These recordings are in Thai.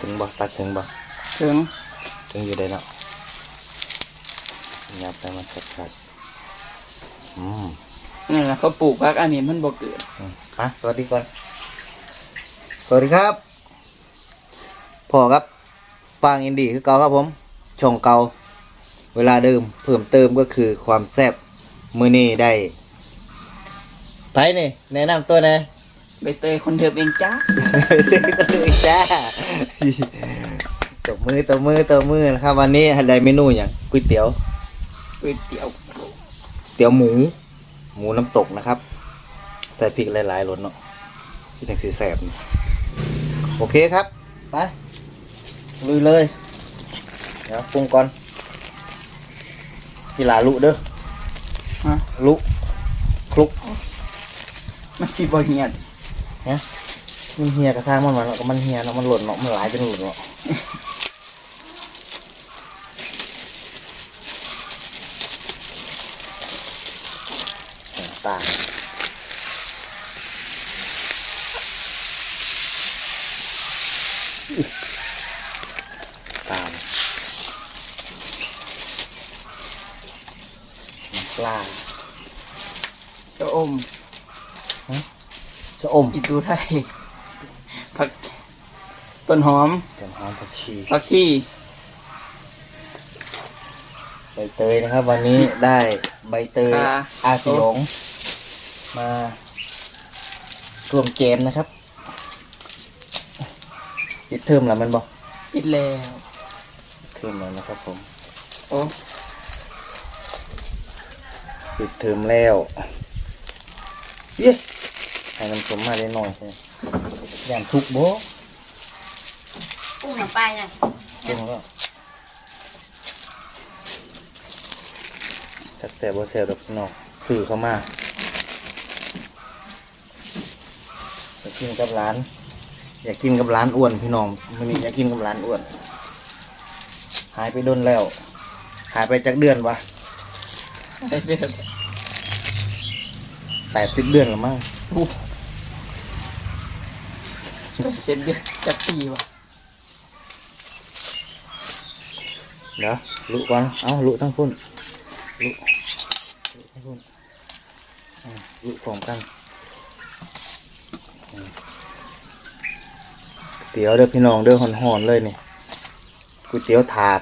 ถึงบ่ตักถึงบ่ถึงถึงอยู่ได้เนาะยับไปมันขาดๆอืมนี่แหละเขาปลูกพักอันนี้มันบ่เกิดอืมอะสวัสดีก่อนสวัสดีครับพ่อครับฟังอินดี้คือเก่าครับผมช่องเก่าเวลาเดิมเพิ่มเติมก็คือความแซ่บมือนี้ได้ไปนี่แนะนำตัวหนะใบเตยคนเดิมเองจ้าก็เลยจ้าตบมือตบมือตบมือนะครับ วันนี้ได้เมนูอย่างก๋วยเตี๋ยวก๋วยเตี๋ยวเตี๋ยวหมู หมูน้ำตกนะครับ ใส่พริกหลายๆรสเนาะที่จังสีแสบนี่โอเคครับ ไปลุยเลยเดี๋ยวปรุงก่อนกีฬาลุเด้อฮะลุคลุกมันสิบ่เหีย ดมันเหียกระทางมันมันแล้วก็มันเหียแล้วมันหล่นเนาะมันหลายจนหล่นเนาะตางตามปลา ชะอม ชะ อมอีตูไทยผักต้นหอมแกงหอมผักชีผักชีใบเตยนะครับ วันนี้ได้ใบเตยค่ะ อาสยองมาร่วมเกมนะครับปิดเทอมแล้วมันบอกปิดแล้วเทอมแล้วนะครับผมโอ้ปิดเทอมแล้วเย้ ให้น้ำสมมาได้หน่อยใช่อย่างทุกโบกุ้งหนังปลาเนี่ยเก่งแล้วจัดแสบโบแสบดอกพี่น้องสื่อเข้ามาอยากกินกับร้าน อยากกินกับร้านอ้วนพี่น้องมันนี้อยากกินกับร้านอ้วน หายไปโดนแล้ว หายไปจากเดือนวะได้เดือดแปดสิบเดือนแล้วมั้งอู้ เจ็ดเดือนจักปีวะเดี๋ยวลุก่อน เอาลุทั้งพุ่นลุลุทั้งพุ่นลุพร้อมกัน เตี๋ยวเด้อพี่น้องเด้อหอนๆเลยนี่ก๋วยเตี๋ยวถาด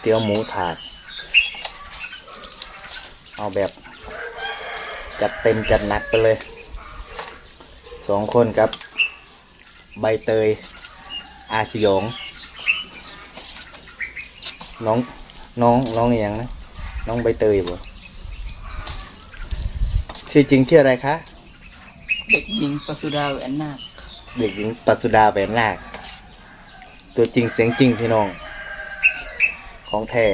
เตี๋ยวหมูถาด เอาแบบ จัดเต็มจัดหนักไปเลย สองคนครับ ใบเตย อาสยอง น้อง น้อง น้องอหย่างนะ น้องใบเตยบ่ชื่อจริงชื่ออะไรคะ เด็กหญิงปสุดาแหวนนาคเด็กหญิงปัสสุดาแหวนนาคตัวจริงเสียงจริงพี่น้อง ของแท้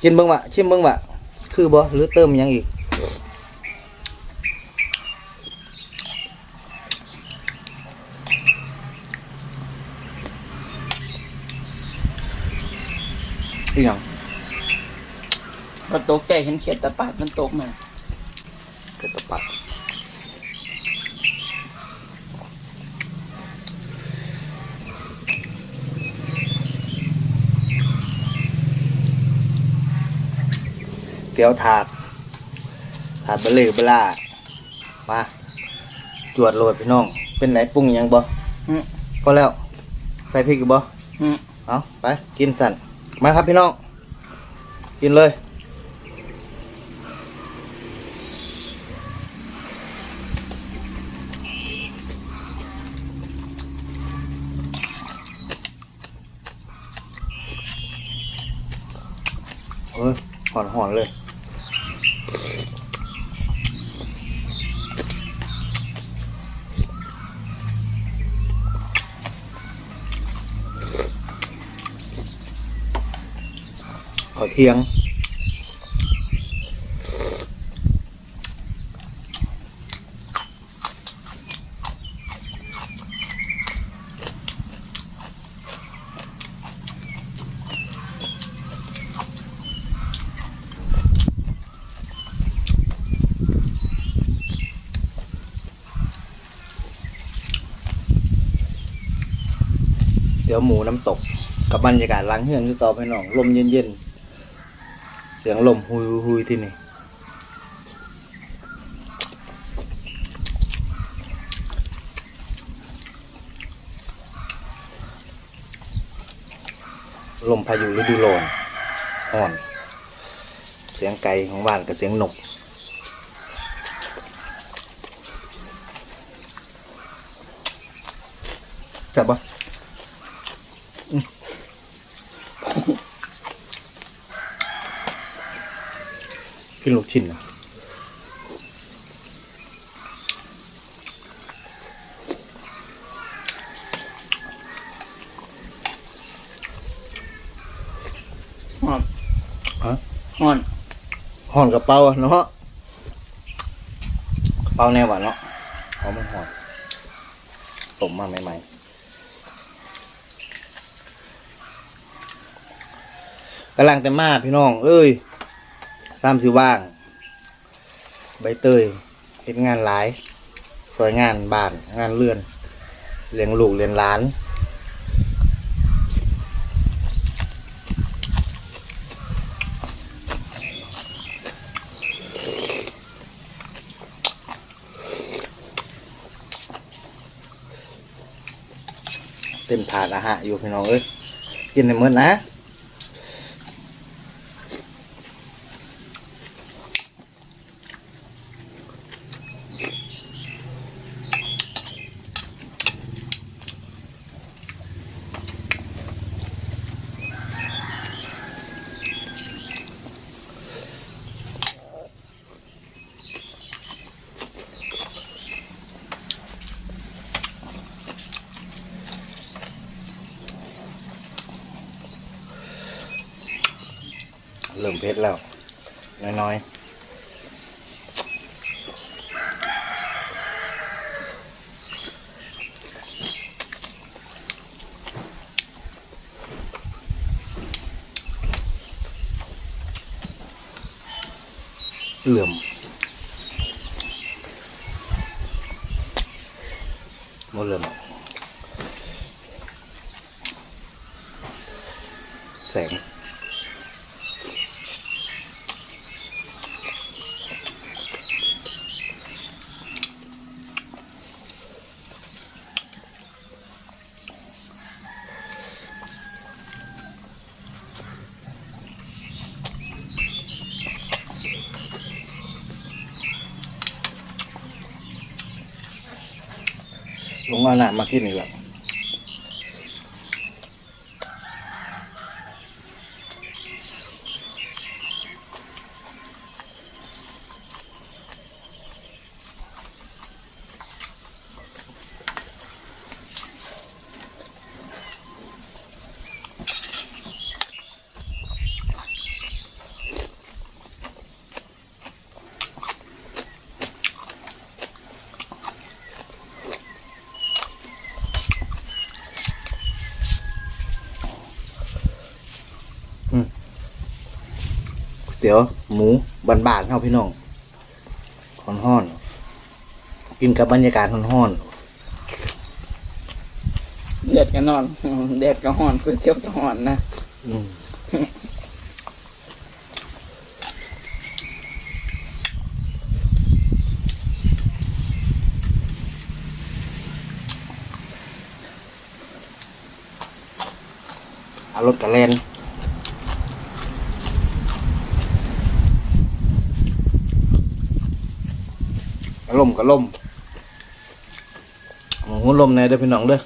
ชิมเบิ้งวะชิมเบิ้งวะคือบ่หรือเติมหยังอีก อีหยังก็ตกใจเห็นเขียดตะปาดมันตกมาเกิดตะปัดเตี๋ยวถาด ถาดเบลเลยเบลามาจวดโหลดพี่น้อง เป็นไหนปรุงหยังบ่อืมก็แล้ว ใส่พริกอีกบ่อืมเอาไป กินสั่น มาครับพี่น้อง กินเลย เออหอนหอนๆเลย ขอเทียง เดี๋ยวหมูน้ำตกกับบรรยากาศล้างเฮือนคือต่อไปน้องลมเย็นๆ สียงลมหุยหุยที่นี่ลมพายุฤดูร้อนอ่อน เสียงไก่ของบ้านกับเสียงนก จับปะอืม กินลูกชิ้นนะหอนฮะหอนห่อนกระเป๋าอะเนาะกระเป๋าแน่หวานเนาะเอามันห่อนต้มมาใหม่ๆ กำลังแต่มาพี่น้อง เอ้ย สามสิว่าง ใบเตยเห็นงานหลายสวยงานบ้านงานเลื่อนเลี้ยงลูกเลี้ยงหลานเต็มถาดอาหารอยู่พี่น้องเอ้ยกินในมื้อนะ เริ่มเผ็ดแล้ว น้อยๆเหลื่อมหมดเหลื่อมแสง มาหนามากินอีกแล้ว เตี๋ยวหมูบานๆเข้าพี่น้องห้อนๆกินกับบรรยากาศห้อนแดดก็นอนแดดก็หอนก๋วยเตี๋ยวก็หอนนะๆอืมเอารถกระเลนกระ ล่มก็ล่มหมูลมในเด้อพี่น้องเด้อ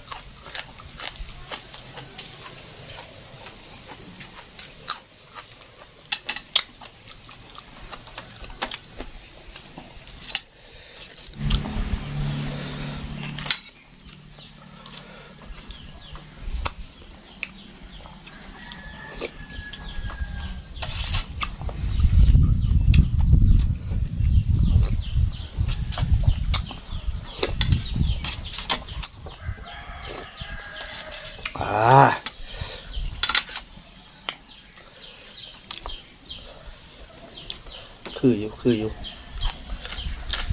า คืออยู่คืออยู่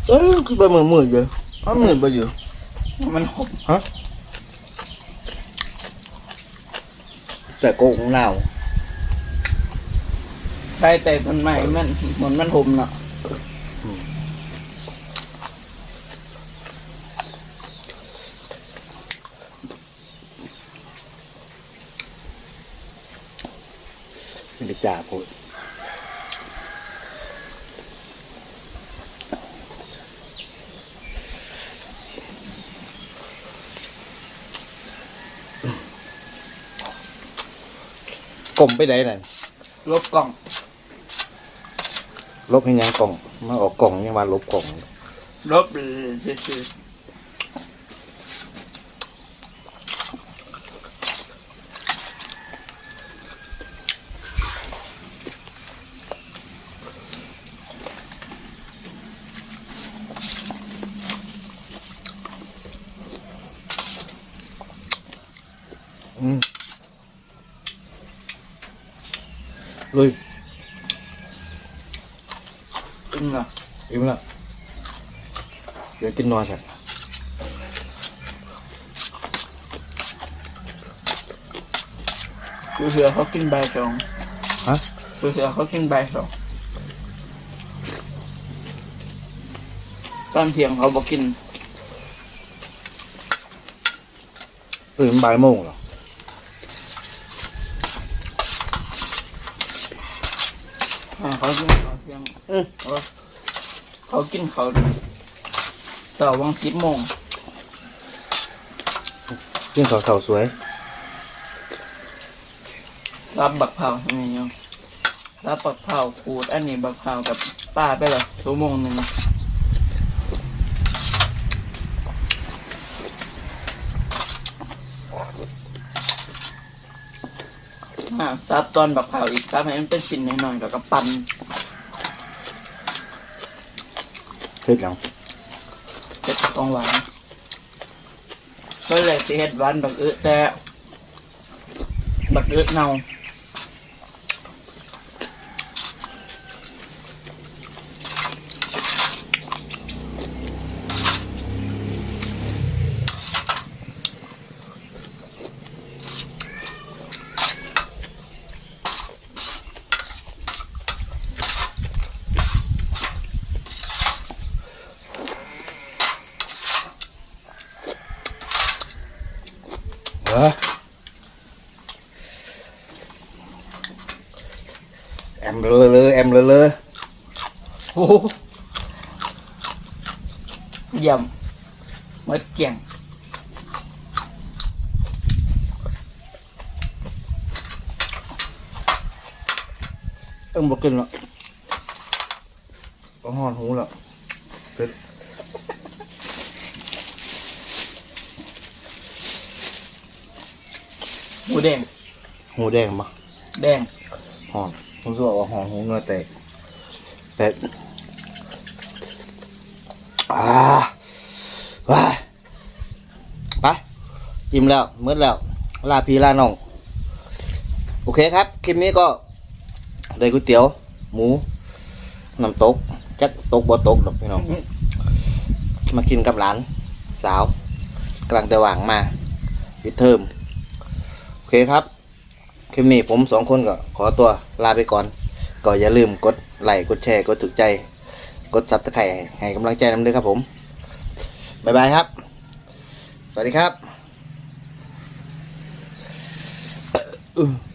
เออคือไปมือมือเยอะอ้ามือไปเยอะมันหอมฮะแต่โกงหนาวได้แต่ต้นไม้มันเหมือนมันห่มเนาะไม่ได้จ่าพูด กลมไปไหนนั่นลบกล่องลบให้ยังกล่องมาออกกล่องยังมาลบกล่อง ลบซื่ออืม ลุยๆจริงเหรออิ่มแล้วเดี๋ยวกินนอนกันกูเสือเขากินใบสองฮะกูเสือเขากินใบสองตอนเที่ยงเขาบอกกินตื่นบ่ายโมงเหรอ อ่าเขากินเขาเที่ยงอืมเออเขากินเขาเสาร์วังสิบโมงกินข้าวเสาสวย รับบักเผาใช่ไหมยังรับบักเผาขูดอันนี้บักเผากับป้าไปเลยชั่วโมงหนึ่ง ซับตอนบักเผาอีกซับให้มันเป็นสิ่นหน่อยๆแล้วก็ปั่นเฮ็ดหยังเป็นของหวานก็เลยสิเฮ็ดหวานบักอึแต่บักอึเน่า เออแอมเลอะเลยแอมเลอะเลย โอ้โหเยี่ยมหมดเกลี่ยง เอ็มบอกกินละก็ห่อนหูละเสร็จ หมูแดง หูแดงปะแดงห่อนผมจะบอกว่าห่อนหูเหงือแตกแปดอ่าว้ายไปอิ่มแล้วมืดแล้ว ลาพี่ลาน้อง โอเคครับ คลิปนี้ก็ ได้ก๋วยเตี๋ยว หมูน้ำตก จักตกบ่ตกดอกพี่น้อง มากินกับหลาน สาวกำลังจะว่างมาปิดเทอมโอ เคครับ คลิปนี้ผมสองคนก็ขอตัวลาไปก่อน ก็อย่าลืมกดไลค์กดแชร์กดถูกใจ กดซับสไครต์ให้กำลังใจน้ำด้วยครับผมบ๊ายบายครับ สวัสดีครับ